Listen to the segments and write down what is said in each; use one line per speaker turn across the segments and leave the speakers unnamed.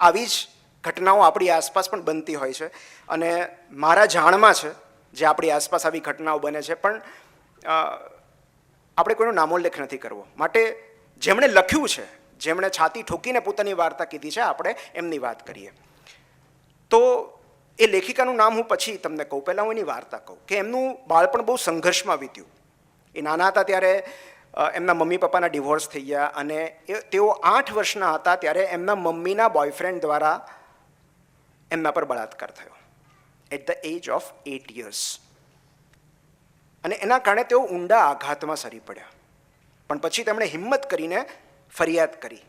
આવી જ ઘટનાઓ આપણી આસપાસ પણ બનતી હોય છે અને મારા જાણમાં છે જે આપણી આસપાસ આવી ઘટનાઓ બને છે, પણ આપણે કોઈનો નામોલ્લેખ નથી કરવો. માટે જેમણે લખ્યું છે, જેમણે છાતી ઠોકીને પોતાની વાર્તા કીધી છે, આપણે એમની વાત કરીએ. તો એ લેખિકાનું નામ હું પછી તમને કહું. પહેલાં હું એની વાર્તા કહું કે એમનું બાળપણ બહુ સંઘર્ષમાં વીત્યું. એ નાના હતા ત્યારે એમના મમ્મી પપ્પાના ડિવોર્સ થઈ ગયા અને તેઓ આઠ વર્ષના હતા ત્યારે એમના મમ્મીના બોયફ્રેન્ડ દ્વારા એમના પર બળાત્કાર થયો. At the age of eight years અને એના કારણે તેઓ ઊંડા આઘાતમાં સરી પડ્યા. પણ પછી તેમણે હિંમત કરીને ફરિયાદ કરી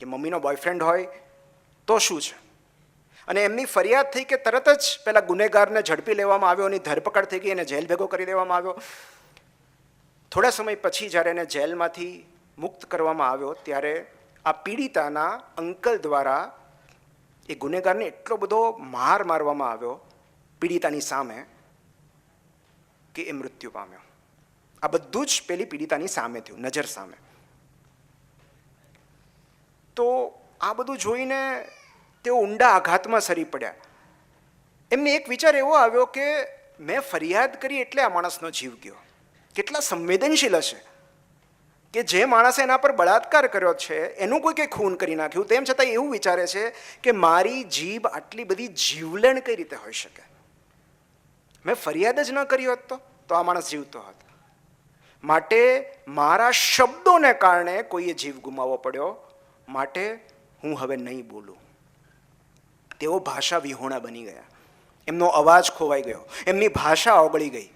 કે મમ્મીનો બોયફ્રેન્ડ હોય તો શું છે? અને એમની ફરિયાદ થઈ કે તરત જ પેલા ગુનેગારને ઝડપી લેવામાં આવ્યો, એની ધરપકડ થઈ ગઈ, એને જેલ ભેગો કરી દેવામાં આવ્યો. થોડા સમય પછી જ્યારે એને જેલમાંથી મુક્ત કરવામાં આવ્યો, ત્યારે આ પીડિતાના અંકલ દ્વારા એ ગુનેગારને એટલો બધો માર મારવામાં આવ્યો પીડિતાની સામે કે એ મૃત્યુ પામ્યો. આ બધું જ પેલી પીડિતાની સામે થયું, નજર સામે. તો આ બધું જોઈને તેઓ ઊંડા આઘાતમાં સરી પડ્યા. એમને એક વિચાર એવો આવ્યો કે મેં ફરિયાદ કરી એટલે આ માણસનો જીવ ગયો. કેટલા સંવેદનશીલ હશે કે જે માણસે એના પર બળાત્કાર કર્યો છે, એનું કોઈ કંઈ ખૂન કરી નાખ્યું? તેમ છતાં એવું વિચારે છે કે મારી જીભ આટલી બધી જીવલેણ કઈ રીતે હોઈ શકે? મેં ફરિયાદ જ ન કરી હોત તો? તો આ માણસ જીવતો હતો. માટે મારા શબ્દોને કારણે કોઈએ જીવ ગુમાવવો પડ્યો. માટે હું હવે નહીં બોલું. તેઓ ભાષા વિહોણા બની ગયા. એમનો અવાજ ખોવાઈ ગયો. એમની ભાષા ઓગળી ગઈ.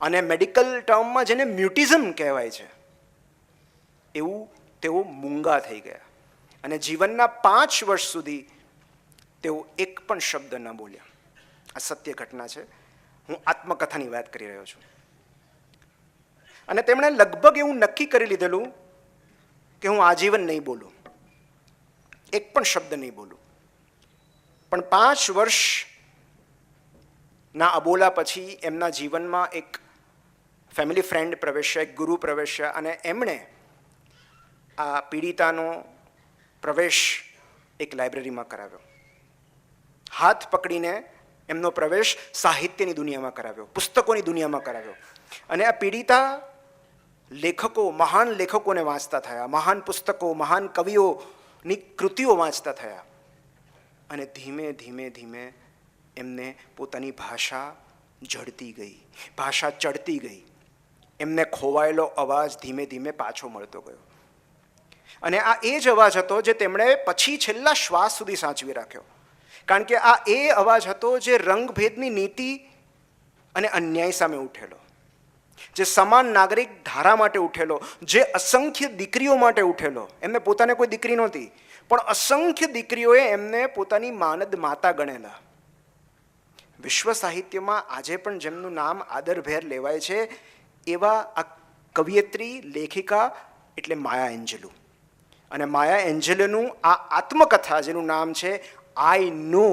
અને મેડિકલ ટર્મમાં જેને મ્યુટિઝમ કહેવાય છે, એવું તેઓ મૂંગા થઈ ગયા. અને જીવનના પાંચ વર્ષ સુધી તેઓ એક પણ શબ્દ ન બોલ્યા. આ સત્ય ઘટના છે. હું આત્મકથાની વાત કરી રહ્યો છું. અને તેમણે લગભગ એવું નક્કી કરી લીધેલું કે હું આજીવન નહીં બોલું. એક પણ શબ્દ નહીં બોલું. પણ પાંચ વર્ષના અબોલા પછી એમના જીવનમાં એક ફેમિલી ફ્રેન્ડ પ્રવેશ્ય, ગુરુ પ્રવેશ્યા અને એમણે આ પીડિતાનો પ્રવેશ એક લાઇબ્રેરીમાં કરાવ્યો. હાથ પકડીને એમનો પ્રવેશ સાહિત્યની દુનિયામાં કરાવ્યો, પુસ્તકોની દુનિયામાં કરાવ્યો. અને આ પીડિતા લેખકો, મહાન લેખકોને વાંચતા થયા, મહાન પુસ્તકો, મહાન કવિઓની કૃતિઓ વાંચતા થયા. અને ધીમે ધીમે ધીમે એમને પોતાની ભાષા જડતી ગઈ, ભાષા ચડતી ગઈ. એમને ખોવાયેલો અવાજ ધીમે ધીમે પાછો મળતો ગયો. અને આ એ જ અવાજ હતો જે તેમણે પછી છેલ્લા શ્વાસ સુધી સાચવી રાખ્યો. કારણ કે આ એ અવાજ હતો જે રંગભેદની નીતિ અને અન્યાય સામે ઉઠેલો. જે સમાન નાગરિક ધારા માટે ઉઠેલો. જે અસંખ્ય દીકરીઓ માટે ઉઠેલો. એમને પોતાને કોઈ દીકરી નહોતી. પણ અસંખ્ય દીકરીઓએ એમને પોતાની માનદ માતા ગણેલા. વિશ્વ સાહિત્યમાં આજે પણ જેમનું નામ આદરભેર લેવાય છે એવા આ કવિયત્રી, લેખિકા એટલે માયા એન્જલુ. અને માયા એન્જલનું આ આત્મકથા જેનું નામ છે I know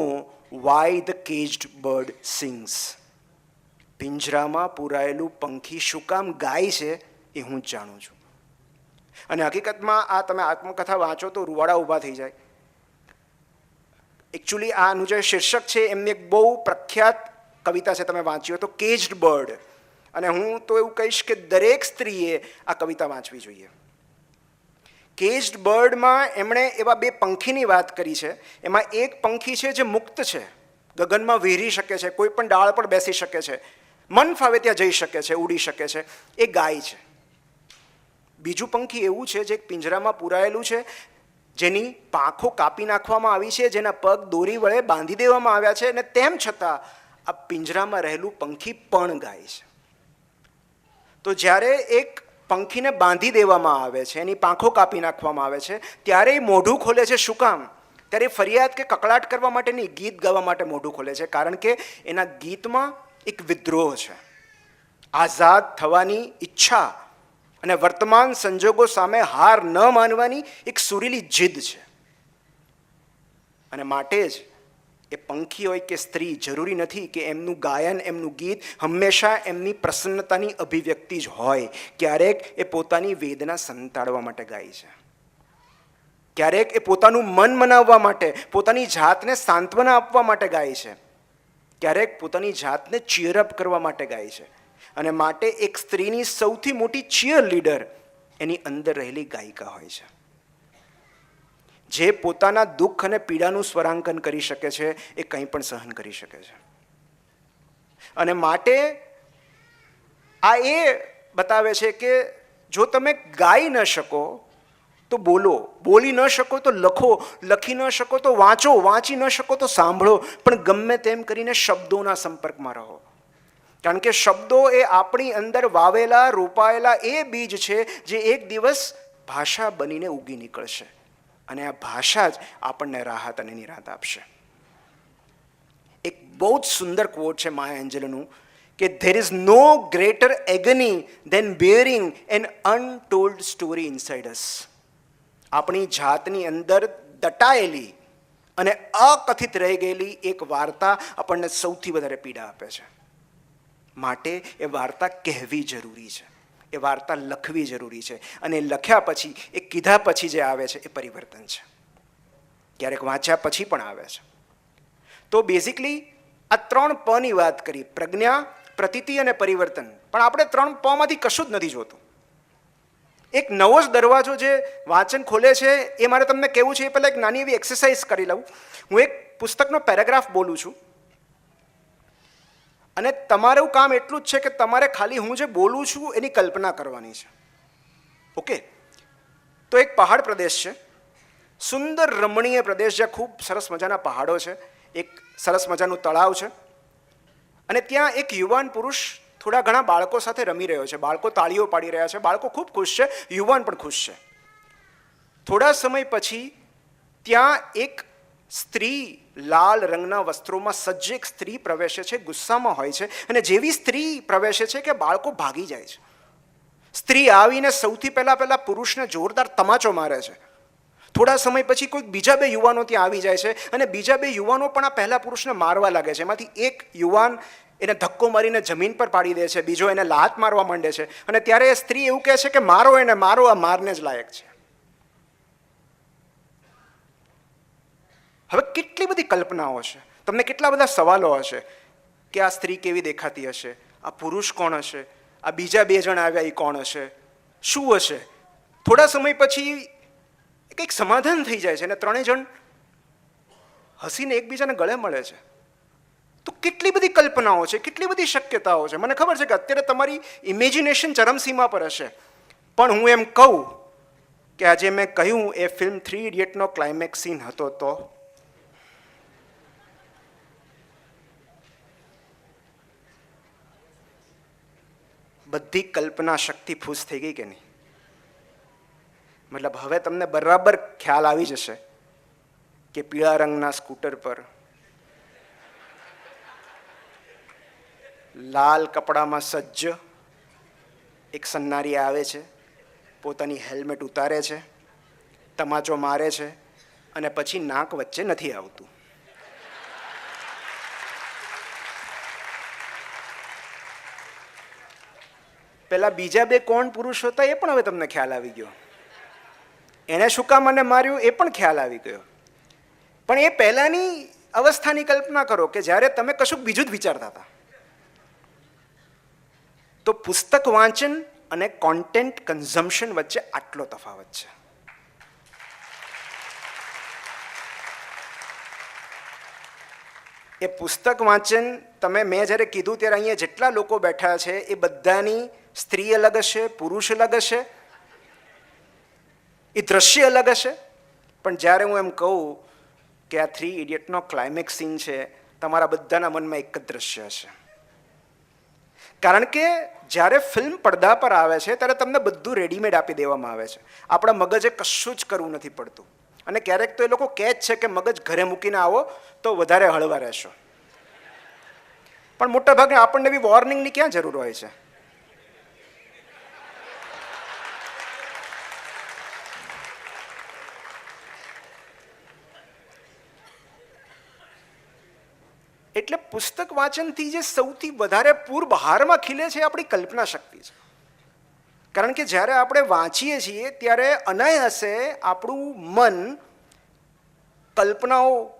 why the caged bird sings પિંજરામાં પૂરાયેલું પંખી શું કામ ગાય છે એ હું જાણું છું. અને હકીકતમાં આ તમે આત્મકથા વાંચો તો રૂવાડા ઊભા થઈ જાય. એકચ્યુઅલી આનું જે શીર્ષક છે, એમની એક બહુ પ્રખ્યાત કવિતા છે, તમે વાંચ્યો તો કેજ્ડ બર્ડ અને હું તો એવું કહીશ કે દરેક સ્ત્રીએ આ કવિતા વાંચવી જોઈએ. કેજ્ડ બર્ડમાં એમણે એવા બે પંખીની વાત કરી છે. એમાં એક પંખી છે જે મુક્ત છે. ગગનમાં વેરી શકે છે, કોઈ પણ ડાળ પર બેસી શકે છે. મન ફાવે ત્યાં જઈ શકે છે, ઉડી શકે છે. એ ગાય છે. બીજું પંખી એવું છે જે પિંજરામાં પૂરાયેલું છે, જેની પાંખો કાપી નાખવામાં આવી છે, જેના પગ દોરી વડે બાંધી દેવામાં આવ્યા છે અને તેમ છતાં આ પિંજરામાં રહેલું પંખી પણ ગાય છે. તો જ્યારે એક પંખીને બાંધી દેવામાં આવે છે, એની પાંખો કાપી નાખવામાં આવે છે, ત્યારે એ મોઢું ખોલે છે શું કામ? ત્યારે ફરિયાદ કે કકળાટ કરવા માટે નહીં, ગીત ગાવા માટે મોઢું ખોલે છે, કારણ કે એના ગીતમાં એક વિદ્રોહ છે. આઝાદ થવાની ઈચ્છા અને વર્તમાન સંજોગો સામે હાર ન માનવાની એક સુરીલી જીદ છે. અને માટે જ એ પંખી હોય કે સ્ત્રી, જરૂરી નથી કે એમનું ગાયન, એમનું ગીત હંમેશા એમની પ્રસન્નતાની અભિવ્યક્તિ જ હોય. ક્યારેક એ પોતાની વેદના સંતાડવા માટે ગાય છે. ક્યારેક એ પોતાનું મન મનાવવા માટે, પોતાની જાતને સાંત્વના આપવા માટે ગાય છે. ક્યારેક પોતાની જાતને ચીયરઅપ કરવા માટે ગાય છે. અને માટે એક સ્ત્રીની સૌથી મોટી ચીયર લીડર એની અંદર રહેલી ગાયિકા હોય છે. જે પોતાના દુઃખ અને પીડાનું સ્વરાંકન કરી શકે છે, એ કંઈ પણ સહન કરી શકે છે. અને માટે આ એ બતાવે છે કે જો તમે ગાઈ ન શકો, તો બોલો. બોલી ન શકો તો લખો. લખી ન શકો તો વાંચો. વાંચી ન શકો તો સાંભળો. પણ ગમે તેમ કરીને શબ્દોના સંપર્કમાં રહો. કારણ કે શબ્દો એ આપણી અંદર વાવેલા, રોપાયેલા એ બીજ છે, જે એક દિવસ ભાષા બનીને ઉગી નીકળશે. અને આ ભાષા જ આપણને રાહત અને નિરાત આપશે. એક બહુ જ સુંદર કોટ છે માયા એન્જલનું કે there is no greater agony than bearing an untold story inside us આપણી જાતની અંદર દટાયેલી અને અકથિત રહી ગયેલી એક વાર્તા આપણને સૌથી વધારે પીડા આપે છે. માટે એ વાર્તા કહેવી જરૂરી છે. એ વાર્તા લખવી જરૂરી છે. અને લખ્યા પછી, એ કીધા પછી જે આવે છે, એ પરિવર્તન છે. ક્યારેક વાંચ્યા પછી પણ આવે છે. તો બેઝિકલી આ ત્રણ પની વાત કરી, પ્રજ્ઞા, પ્રતિતિ અને પરિવર્તન. પણ આપણે ત્રણ પમાંથી કશું જ નથી જોતું. એક નવો જ દરવાજો જે વાંચન ખોલે છે, એ મારે તમને કહેવું છે, એ પહેલાં એક નાની એવી એક્સરસાઇઝ કરી લઉં. હું એક પુસ્તકનો પેરેગ્રાફ બોલું છું. અને તમારું કામ એટલું જ છે કે તમારે ખાલી હું જે બોલું છું એની કલ્પના કરવાની છે. ઓકે? તો એક પહાડ પ્રદેશ છે. સુંદર રમણીય પ્રદેશ જ્યાં ખૂબ સરસ મજાના પહાડો છે. એક સરસ મજાનું તળાવ છે. અને ત્યાં એક યુવાન પુરુષ થોડા ઘણા બાળકો સાથે રમી રહ્યો છે. બાળકો તાળીઓ પાડી રહ્યા છે. બાળકો ખૂબ ખુશ છે. યુવાન પણ ખુશ છે. થોડા સમય પછી ત્યાં એક સ્ત્રી લાલ રંગના વસ્ત્રોમાં સજ્જ એક સ્ત્રી પ્રવેશે છે, ગુસ્સામાં હોય છે અને જેવી સ્ત્રી પ્રવેશે છે કે બાળકો ભાગી જાય છે. સ્ત્રી આવીને સૌથી પહેલાં પહેલાં પુરુષને જોરદાર તમાચો મારે છે. થોડા સમય પછી કોઈક બીજા બે યુવાનો ત્યાં આવી જાય છે અને બીજા બે યુવાનો પણ આ પહેલા પુરુષને મારવા લાગે છે. એમાંથી એક યુવાન એને ધક્કો મારીને જમીન પર પાડી દે છે, બીજો એને લાત મારવા માંડે છે અને ત્યારે એ સ્ત્રી એવું કહે છે કે મારો એને મારો, આ મારને જ લાયક છે. હવે કેટલી બધી કલ્પનાઓ છે તમને કેટલા બધા સવાલો હશે કે આ સ્ત્રી કેવી દેખાતી હશે? આ પુરુષ કોણ હશે? આ બીજા બે જણ આવ્યા એ કોણ હશે? શું હશે? થોડા સમય પછી કંઈક સમાધાન થઈ જાય છે અને ત્રણેય જણ હસીને એકબીજાને ગળે મળે છે. તો કેટલી બધી કલ્પનાઓ છે? કેટલી બધી શક્યતાઓ છે? મને ખબર છે કે અત્યારે તમારી ઇમેજિનેશન ચરમસીમા પર હશે. પણ હું એમ કહું કે આજે મેં કહ્યું, એ ફિલ્મ થ્રી ઇડિયટનો ક્લાઇમેક્સ સીન હતો તો બધી કલ્પના શક્તિ ફૂસ થઈ ગઈ કે નહીં? મતલબ હવે તમને બરાબર ખ્યાલ આવી જશે કે પીળા રંગના સ્કૂટર પર લાલ કપડામાં સજ્જ એક સન્નારી આવે છે, પોતાની હેલ્મેટ ઉતારે છે, તમાચો મારે છે અને પછી નાક વચ્ચે નથી આવતું. પેલા બીજા બે કોણ પુરુષ હતા એ પણ હવે તમને ખ્યાલ આવી ગયો. એણે શું કામ મને માર્યું એ પણ ખ્યાલ આવી ગયો. પણ એ પહેલાંની અવસ્થાની કલ્પના કરો કે જ્યારે તમે કશુંક બીજું જ વિચારતા હતા. તો પુસ્તક વાંચન અને કોન્ટેન્ટ કન્ઝમ્પશન વચ્ચે આટલો તફાવત છે. એ પુસ્તક વાંચન તમે મેં જ્યારે કીધું ત્યારે અહીંયા જેટલા લોકો બેઠા છે એ બધાની સ્ત્રી અલગ હશે પુરુષ અલગ હશે એ દ્રશ્ય અલગ હશે પણ જ્યારે હું એમ કહું કે આ થ્રી ઇડિયટનો ક્લાઇમેક્સ સીન છે, તમારા બધાના મનમાં એક જ દ્રશ્ય હશે. કારણ કે જ્યારે ફિલ્મ પડદા પર આવે છે, ત્યારે તમને બધું રેડીમેડ આપી દેવામાં આવે છે. આપણા મગજે કશું જ કરવું નથી પડતું. અને ક્યારેક તો એ લોકો કહે જ છે કે મગજ ઘરે મૂકીને આવો, તો વધારે હળવા રહેશો. પણ મોટાભાગે આપણને બી વોર્નિંગની ક્યાં જરૂર હોય છે? એટલે પુસ્તક વાંચનથી જે સૌથી વધારે પૂર બહારમાં ખીલે છે આપણી કલ્પના શક્તિ છે. કારણ કે જ્યારે આપણે વાંચીએ છીએ, ત્યારે અનાયાસે આપણું મન કલ્પનાઓ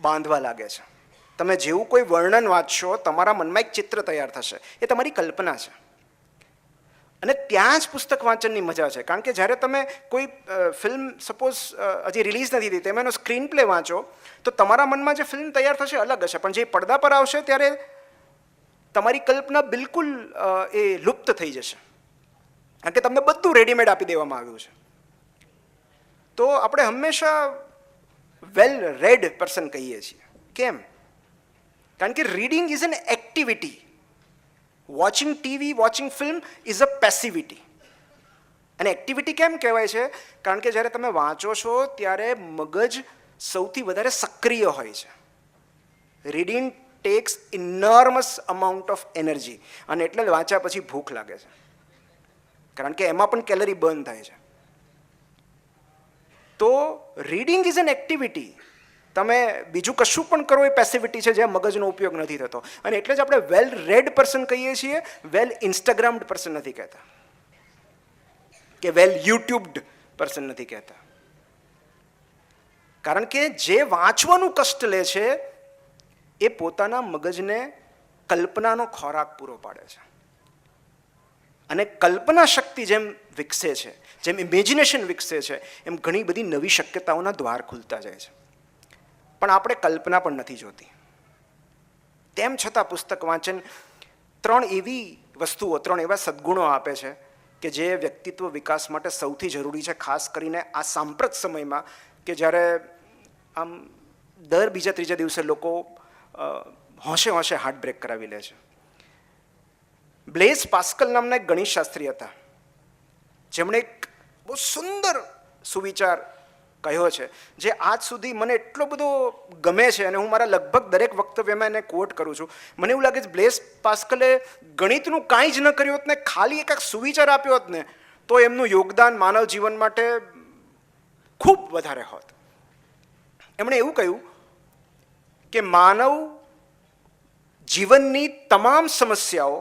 બાંધવા લાગે છે. તમે જેવું કોઈ વર્ણન વાંચશો, તમારા મનમાં એક ચિત્ર તૈયાર થશે. એ તમારી કલ્પના છે. અને ત્યાં જ પુસ્તક વાંચનની મજા છે. કારણ કે જ્યારે તમે કોઈ ફિલ્મ સપોઝ હજી રિલીઝ નથી થઈ, તેમાં એનો સ્ક્રીન પ્લે વાંચો, તો તમારા મનમાં જે ફિલ્મ તૈયાર થશે અલગ હશે. પણ જે પડદા પર આવશે ત્યારે તમારી કલ્પના બિલકુલ એ લુપ્ત થઈ જશે. કારણ કે તમને બધું રેડીમેડ આપી દેવામાં આવ્યું છે. તો આપણે હંમેશા વેલ રેડ પર્સન કહીએ છીએ. કેમ? કારણ કે reading is an activity watching TV watching film is a passivity અને એક્ટિવિટી કેમ કહેવાય છે? કારણ કે જ્યારે તમે વાંચો છો, ત્યારે મગજ સૌથી વધારે સક્રિય હોય છે. Reading takes enormous amount of energy અને એટલે વાંચ્યા પછી ભૂખ લાગે છે. કારણ કે એમાં પણ કેલરી બર્ન થાય છે. તો રીડિંગ ઇઝ એન એક્ટિવિટી તમે બીજું કશું પણ કરો એ પેસિવિટી છે જ્યાં મગજનો ઉપયોગ નથી થતો. અને એટલે જ આપણે વેલ રેડ પર્સન કહીએ છીએ વેલ ઇન્સ્ટાગ્રામ્ડ પર્સન નથી કહેતા. કે વેલ યુટ્યુબ્ડ પર્સન નથી કહેતા. કારણ કે જે વાંચવાનું કષ્ટ લે છે, એ પોતાના મગજને કલ્પનાનો ખોરાક પૂરો પાડે છે. અને કલ્પના શક્તિ જેમ વિકસે છે, જેમ ઇમેજિનેશન વિકસે છે, એમ ઘણી બધી નવી શક્યતાઓના દ્વાર ખુલતા જાય છે. પણ આપણે કલ્પના પણ નથી જોતી. તેમ છતાં પુસ્તક વાંચન ત્રણ એવી વસ્તુઓ, ત્રણ એવા સદ્ગુણો આપે છે કે જે વ્યક્તિત્વ વિકાસ માટે સૌથી જરૂરી છે, ખાસ કરીને આ સાંપ્રત સમયમાં કે જ્યારે આમ દર બીજા ત્રીજા દિવસે લોકો હોંશે હોંશે હાર્ટ બ્રેક કરાવી લે છે. બ્લેઝ પાસ્કલ નામના એક ગણિત શાસ્ત્રી હતા. જેમણે એક બહુ સુંદર સુવિચાર કહ્યો છે. જે આજ સુધી મને એટલો બધો ગમે છે અને હું મારા લગભગ દરેક વક્તવ્યમાં એને કોટ કરું છું. મને એવું લાગે છે, બ્લેસ પાસ્કલે ગણિતનું કાંઈ જ ન કર્યું હોત ને, ખાલી એક સુવિચાર આપ્યો હોત ને, તો એમનું યોગદાન માનવ જીવન માટે ખૂબ વધારે હોત. એમણે એવું કહ્યું કે માનવ જીવનની તમામ સમસ્યાઓ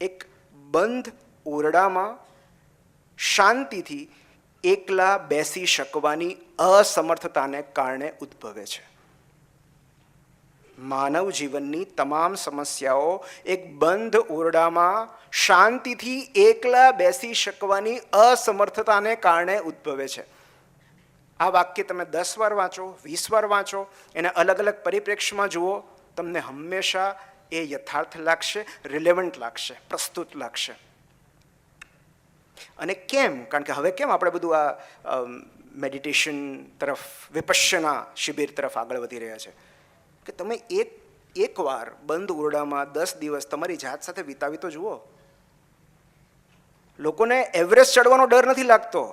એક બંધ ઓરડામાં શાંતિથી એકલા બેસી શકવાની અસમર્થતાને કારણે ઉદ્ભવે છે. માનવ જીવનની તમામ સમસ્યાઓ એક બંધ ઓરડામાં શાંતિથી એકલા બેસી શકવાની અસમર્થતાને કારણે ઉદ્ભવે છે. આ વાક્ય તમે દસ વાર વાંચો, વીસ વાર વાંચો, એને અલગ અલગ પરિપ્રેક્ષ્યમાં જુઓ, તમને હંમેશા એ યથાર્થ લાગશે, રિલેવન્ટ લાગશે, પ્રસ્તુત લાગશે. અને કેમ? કારણ કે હવે કેમ આપણે બધું આ મેડિટેશન તરફ, વિપશ્યના શિબિર તરફ આગળ વધી રહ્યા છે? કે તમે એક, એકવાર બંધ ઓરડામાં દસ દિવસ તમારી જાત સાથે વિતાવી તો જુઓ. લોકોને એવરેસ્ટ ચડવાનો ડર નથી લાગતો.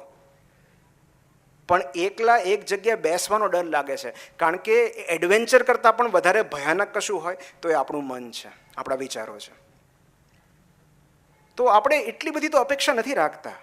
પણ એકલા એક જગ્યાએ બેસવાનો ડર લાગે છે. કારણ કે એડવેન્ચર કરતાં પણ વધારે ભયાનક કશું હોય તો એ આપણું મન છે, આપણા વિચારો છે. તો આપણે એટલી બધી તો અપેક્ષા નથી રાખતા.